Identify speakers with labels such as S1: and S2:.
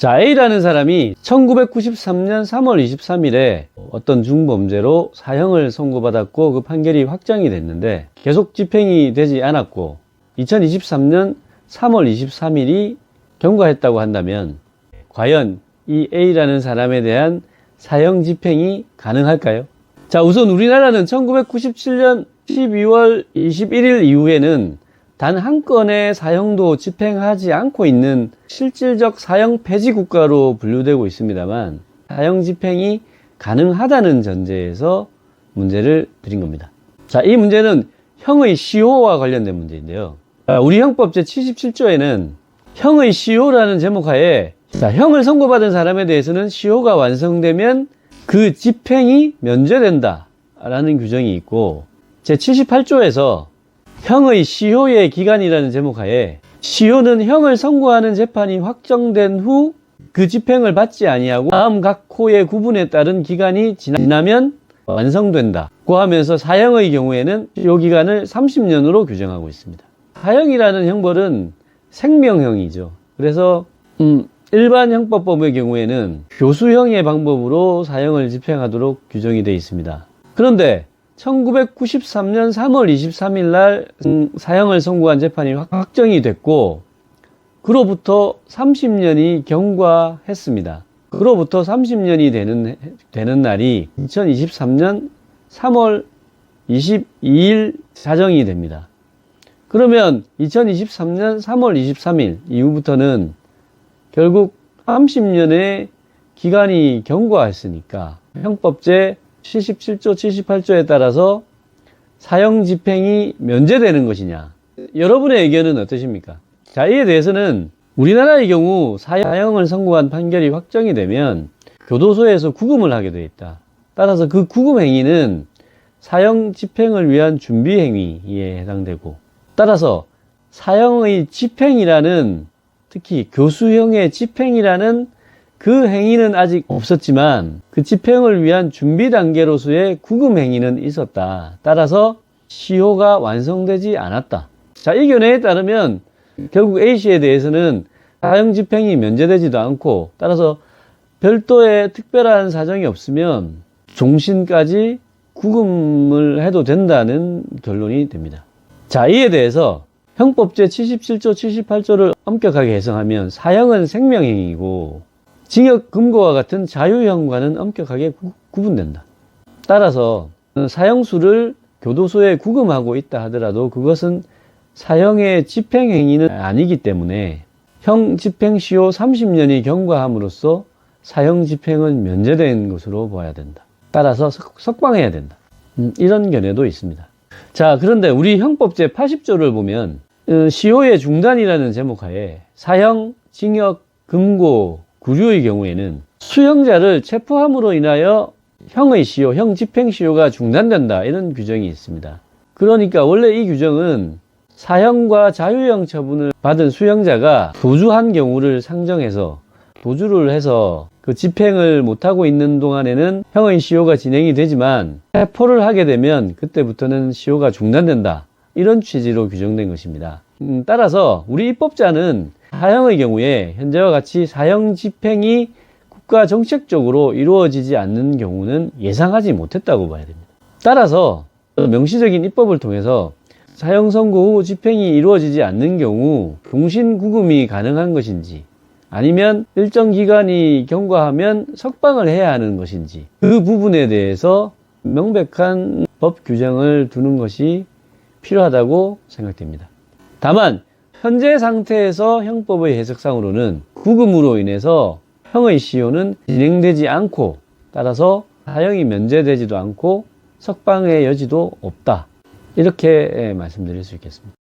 S1: 자, A라는 사람이 1993년 3월 23일에 어떤 중범죄로 사형을 선고받았고 그 판결이 확정이 됐는데 계속 집행이 되지 않았고 2023년 3월 23일이 경과했다고 한다면 과연 이 A라는 사람에 대한 사형 집행이 가능할까요? 자, 우선 우리나라는 1997년 12월 21일 이후에는 단 한 건의 사형도 집행하지 않고 있는 실질적 사형 폐지 국가로 분류되고 있습니다만 사형 집행이 가능하다는 전제에서 문제를 드린 겁니다. 자, 이 문제는 형의 시효와 관련된 문제인데요. 자, 우리 형법 제77조에는 형의 시효라는 제목 하에 자, 형을 선고받은 사람에 대해서는 시효가 완성되면 그 집행이 면제된다 라는 규정이 있고 제78조에서 형의 시효의 기간이라는 제목 하에 시효는 형을 선고하는 재판이 확정된 후 그 집행을 받지 아니하고 다음 각 호의 구분에 따른 기간이 지나면 완성된다 고 하면서 사형의 경우에는 시효 기간을 30년으로 규정하고 있습니다. 사형이라는 형벌은 생명형이죠. 그래서 음, 일반 형법법의 경우에는 교수형의 방법으로 사형을 집행하도록 규정이 되어 있습니다. 그런데 1993년 3월 23일 날 음, 사형을 선고한 재판이 확- 확정이 됐고 그로부터 30년이 경과했습니다. 그로부터 30년이 되는 되는 날이 2023년 3월 22일 자정이 됩니다. 그러면 2023년 3월 23일 이후부터는 결국 30년의 기간이 경과했으니까 형법제 77조, 78조에 따라서 사형 집행이 면제되는 것이냐. 여러분의 의견은 어떠십니까? 자, 이에 대해서는 우리나라의 경우 사형을 선고한 판결이 확정이 되면 교도소에서 구금을 하게 되어 있다. 따라서 그 구금 행위는 사형 집행을 위한 준비 행위에 해당되고 따라서 사형의 집행이라는 특히 교수형의 집행이라는 그 행위는 아직 없었지만 그 집행을 위한 준비 단계로서의 구금 행위는 있었다. 따라서 시효가 완성되지 않았다. 자, 이 견해에 따르면 결국 A씨에 대해서는 사형 집행이 면제되지도 않고 따라서 별도의 특별한 사정이 없으면 종신까지 구금을 해도 된다는 결론이 됩니다. 자, 이에 대해서 형법 제 77조, 78조를 엄격하게 해석하면 사형은 생명행위고 징역 금고와 같은 자유형과는 엄격하게 구, 구분된다. 따라서 사형수를 교도소에 구금하고 있다 하더라도 그것은 사형의 집행행위는 아니기 때문에 형 집행시효 30년이 경과함으로써 사형 집행은 면제된 것으로 봐야 된다. 따라서 석- 석방해야 된다. 음, 이런 견해도 있습니다. 자, 그런데 우리 형법 제 80조를 보면 어, 시효의 중단이라는 제목 하에 사형, 징역, 금고, 구류의 경우에는 수형자를 체포함으로 인하여 형의 시효, 형 집행 시효가 중단된다 이런 규정이 있습니다. 그러니까 원래 이 규정은 사형과 자유형 처분을 받은 수형자가 도주한 경우를 상정해서 도주를 해서 그 집행을 못하고 있는 동안에는 형의 시효가 진행이 되지만 체포를 하게 되면 그때부터는 시효가 중단된다. 이런 취지로 규정된 것입니다. 음, 따라서 우리 입법자는 사형의 경우에 현재와 같이 사형 집행이 국가 정책적으로 이루어지지 않는 경우는 예상하지 못했다고 봐야 됩니다. 따라서 명시적인 입법을 통해서 사형 선고 후 집행이 이루어지지 않는 경우 종신 구금이 가능한 것인지 아니면 일정 기간이 경과하면 석방을 해야 하는 것인지 그 부분에 대해서 명백한 법 규정을 두는 것이 필요하다고 생각됩니다. 다만 현재 상태에서 형법의 해석상으로는 구금으로 인해서 형의 시효는 진행되지 않고 따라서 사형이 면제되지도 않고 석방의 여지도 없다. 이렇게 말씀드릴 수 있겠습니다.